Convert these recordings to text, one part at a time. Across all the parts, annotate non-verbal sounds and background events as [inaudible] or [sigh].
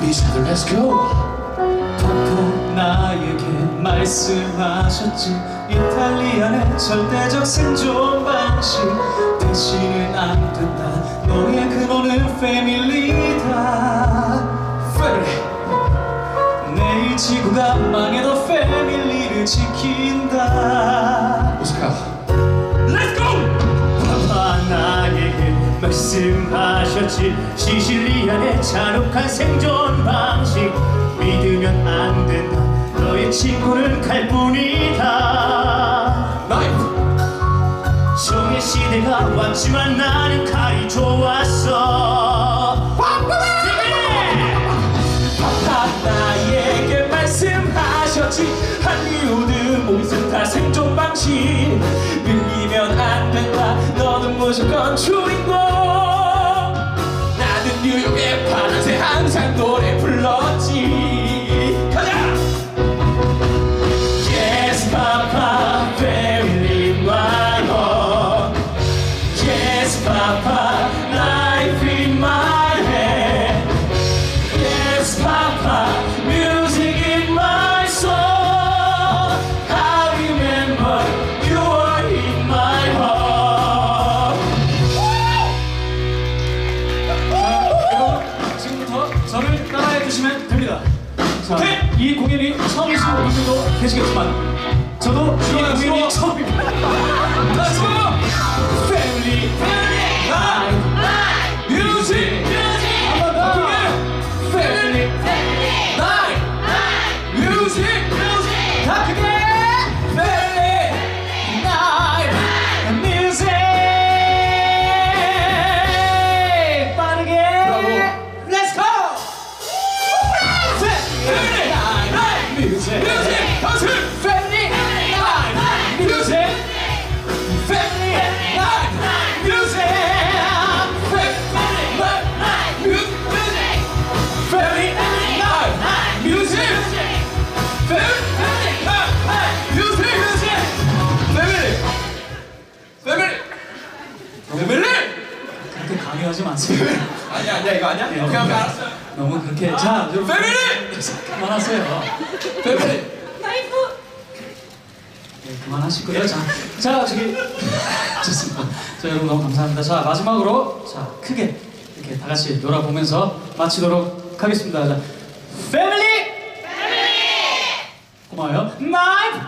미사들 let's go. 보통 나에게 말씀하셨지. 이탈리안의 절대적 생존 방식. 대신은 안 된다. 너의 근원은 패밀리다. 내이 지구가 망해도 패밀리를 지킨다. 오스카. 말씀하셨지. 시실리안의 잔혹한 생존 방식. 믿으면 안 된다. 너의 친구는 칼뿐이다. 나이프. 종의 시대가 왔지만 나는 칼이 좋았어. 파파 나에게 말씀하셨지. 한유드 몬스타 생존 방식. 밀리면 안 된다. 너는 무조건 주인공 파 분들도 계시겠지만 저도 이 공연이 처음입니다. 강요하지 마세요. 아니야 아니야 이거 아니야? 네, 오케이 오케이 알았어 너무 그렇게 자 여러분 패밀리! 그만하세요. 패밀리 네, 그만하시고요. 자, 자 저기 좋습니다. 자 여러분 너무 감사합니다. 자 마지막으로 자 크게 이렇게 다 같이 놀아보면서 마치도록 하겠습니다. 자, 패밀리, 고마워요. 나이프,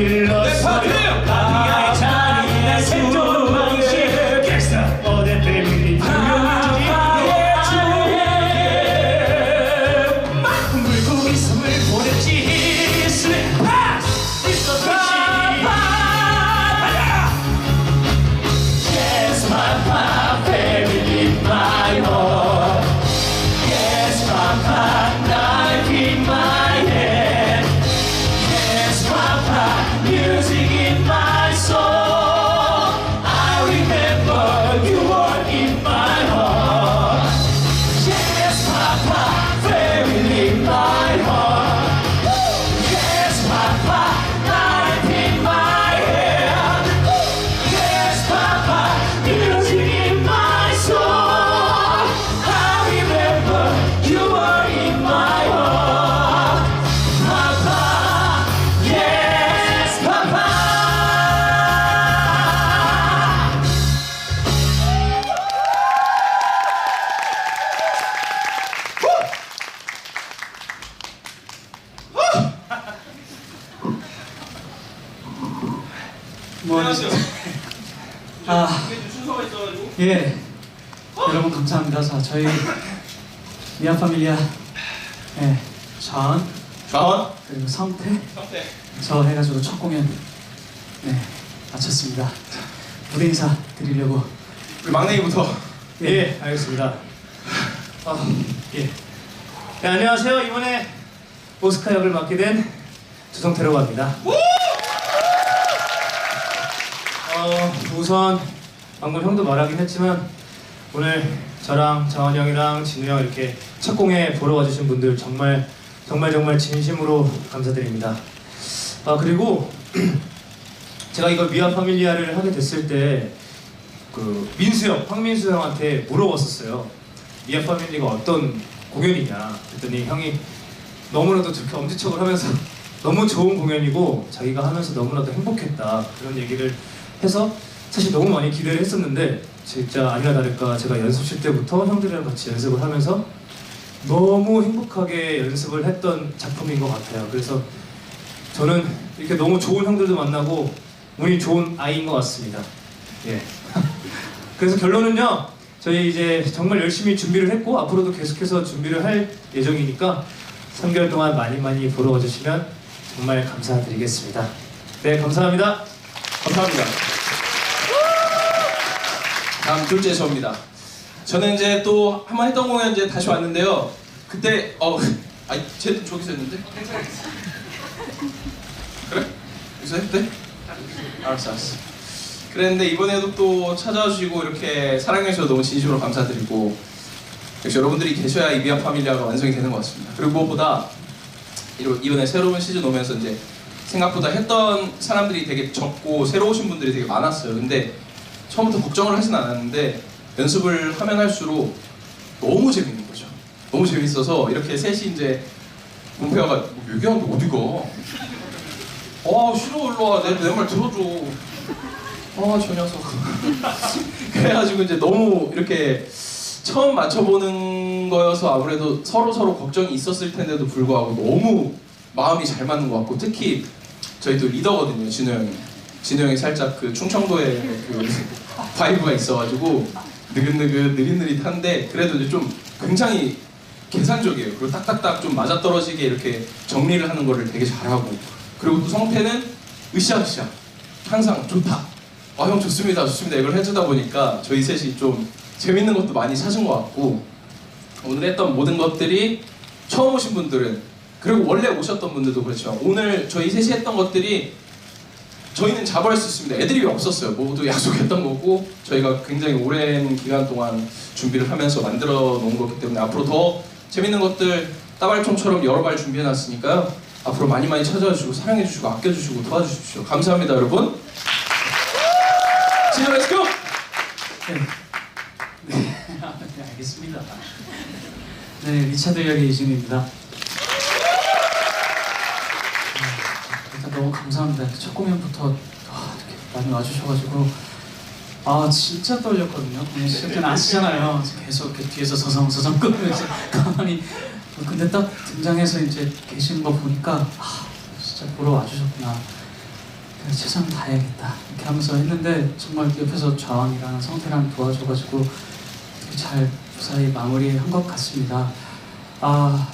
드디 안녕하세요 아. 순서가 있어가지고 예, 여러분 감사합니다. 자, 저희 미아 파밀리아, 예, 전 좌원 그리고 성태 성태 저 해가지고 첫 공연 네 마쳤습니다. 자, 무대 인사 드리려고 우리 막내기부터 예, 알겠습니다. 아, 예. 네, 안녕하세요. 이번에 오스카 역을 맡게 된 주성태라고 합니다. 어, 우선 방금 형도 말하긴 했지만 오늘 저랑 장원 형이랑 진우 형 이렇게 첫 공에 보러 와주신 분들 정말 정말 정말 진심으로 감사드립니다. 아 그리고 [clears throat] 제가 이걸 미아 파밀리아를 하게 됐을 때 그 민수 형, 황민수 형한테 물어봤었어요. 미아 파밀리가 어떤 공연이냐. 그랬더니 형이 너무나도 좋게 엄지척을 하면서 [laughs] 너무 좋은 공연이고 자기가 하면서 너무나도 행복했다 그런 얘기를 해서 사실 너무 많이 기대를 했었는데 진짜 아니나 다를까 제가 연습실 때부터 형들이랑 같이 연습을 하면서 너무 행복하게 연습을 했던 작품인 것 같아요. 그래서 저는 이렇게 너무 좋은 형들도 만나고 운이 좋은 아이인 것 같습니다. 예. [laughs] 그래서 결론은요. 저희 이제 정말 열심히 준비를 했고 앞으로도 계속해서 준비를 할 예정이니까 3개월 동안 많이 많이 보러 와주시면 정말 감사드리겠습니다. 네, 감사합니다. 감사합니다. 다음 둘째 저입니다. 저는 이제 또 한 번 했던 공연 이제 다시 왔는데요. 그때 어 [laughs] 아니 쟤도 저기서 했는데 그래? 여기서 했대? 알았어 알았어. 그랬는데 이번에도 또 찾아와 주시고 이렇게 사랑해 주셔서 너무 진심으로 감사드리고 역시 여러분들이 계셔야 이 미아 파밀리아가 완성이 되는 것 같습니다. 그리고 무엇보다 이번에 새로운 시즌 오면서 이제 생각보다 했던 사람들이 되게 적고 새로 오신 분들이 되게 많았어요. 근데 처음부터 걱정을 하진 않았는데 연습을 하면 할수록 너무 재밌는 거죠. 너무 재밌어서 이렇게 셋이 이제 문페아가 뭐 얘기하는데 어디 가? 아 싫어 일로 와. 내내 말 들어줘. 아저 녀석. [laughs] 그래가지고 이제 너무 이렇게 처음 맞춰보는 거여서 아무래도 서로 서로 걱정이 있었을 텐데도 불구하고 너무 마음이 잘 맞는 것 같고 특히 저희 또 리더거든요 진우 형이 진우 형이 살짝 그 충청도의 그 바이브가 있어가지고 느긋느긋 느릿느릿한데 그래도 이제 좀 굉장히 계산적이에요. 그리고 딱딱딱 좀 맞아떨어지게 이렇게 정리를 하는 거를 되게 잘하고. 그리고 또 성태는 으쌰으쌰 항상 좋다. 아 형 좋습니다 좋습니다. 이걸 해주다 보니까 저희 셋이 좀 재밌는 것도 많이 찾은 것 같고. 오늘 했던 모든 것들이 처음 오신 분들은 그리고 원래 오셨던 분들도 그렇지만 오늘 저희 셋이 했던 것들이 저희는 자부할 수 있습니다. 애드립이 없었어요. 모두 약속했던 거고 저희가 굉장히 오랜 기간 동안 준비를 하면서 만들어 놓은 거기 때문에 앞으로 더 재밌는 것들 따발총처럼 여러 발 준비해 놨으니까요. 앞으로 많이 많이 찾아와 주시고 사랑해 주시고 아껴 주시고 도와주십시오. 감사합니다, 여러분. 지금 렛츠고! 네, [laughs] 알겠습니다. 네, 리차드 역의 이준입니다. 감사합니다. 첫 공연부터 아, 이렇게 많이 와주셔가지고 아 진짜 떨렸거든요. 시작 때는 아시잖아요. 계속 이렇게 뒤에서 서성서성 끄면서 가만히 근데 딱 등장해서 이제 계시는 거 보니까 아 진짜 보러 와주셨구나. 최선을 다해야겠다 이렇게 하면서 했는데 정말 옆에서 좌왕이랑 성태랑 도와줘가지고 잘 무사히 마무리한 것 같습니다. 아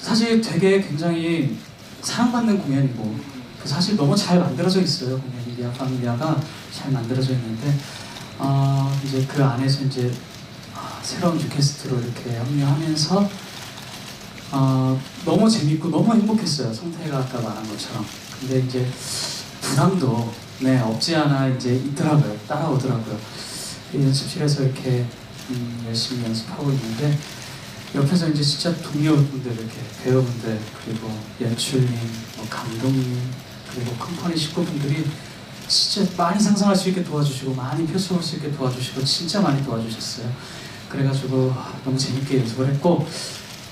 사실 되게 굉장히 사랑받는 공연이고 사실 너무 잘 만들어져 있어요. 공연이 리아 파밀리아가 잘 만들어져 있는데 아 이제 그 안에서 이제 아, 새로운 뉴캐스트로 이렇게 합류하면서 아 너무 재밌고 너무 행복했어요. 성태가 아까 말한 것처럼. 근데 이제 부담도 네 없지 않아 이제 있더라고요. 따라오더라고요. 이 연습실에서 이렇게 음, 열심히 연습하고 있는데 옆에서 이제 진짜 동료분들 이렇게 배우분들 그리고 연출님 뭐 감독님 그리고 컴퍼니 식구분들이 진짜 많이 상상할 수 있게 도와주시고 많이 표출할 수 있게 도와주시고 진짜 많이 도와주셨어요 그래가지고 아, 너무 재밌게 연습을 했고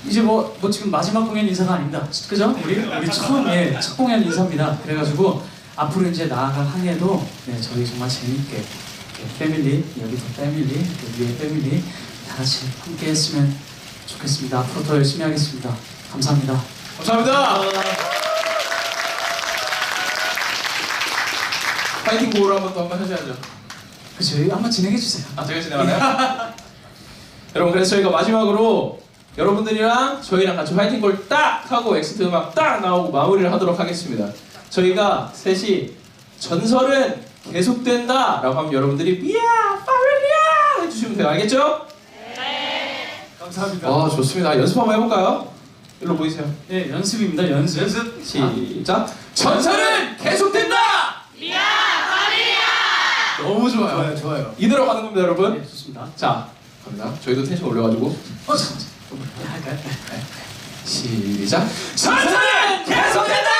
이제 뭐, 뭐 지금 마지막 공연 인사가 아닙니다. 그죠? 우리 우리 처음 예, 첫 공연 인사입니다. 그래가지고 앞으로 이제 나아갈 한 해도 네, 저희 정말 재밌게 패밀리 여기도 패밀리 또 위에 패밀리 다 같이 함께 했으면 좋겠습니다. 앞으로 더 열심히 하겠습니다. 감사합니다. 감사합니다. 파이팅 고를 한번 더 한번 하셔야죠. 그쵸? 한번 진행해 주세요. 아 제가 진행하나요? [laughs] 여러분 그래서 저희가 마지막으로 여러분들이랑 저희랑 같이 화이팅 골 딱 하고 엑스트 음악 딱 나오고 마무리를 하도록 하겠습니다. 저희가 셋이 전설은 계속된다 라고 하면 여러분들이 미야 파밀리아 해주시면 돼요 알겠죠? 감사합니다. 아 좋습니다 연습 한번 해볼까요? 일로 보이세요 예, 연습입니다. 연습. 시작 전설은 계속된다! 너무 좋아요. 좋아요, 좋아요. 이대로 가는 겁니다, 여러분. 네, 좋습니다. 자, 갑니다. 저희도 텐션 올려가지고 어, 잠깐만. 할까요? 네. 시작. 전투는 계속된다.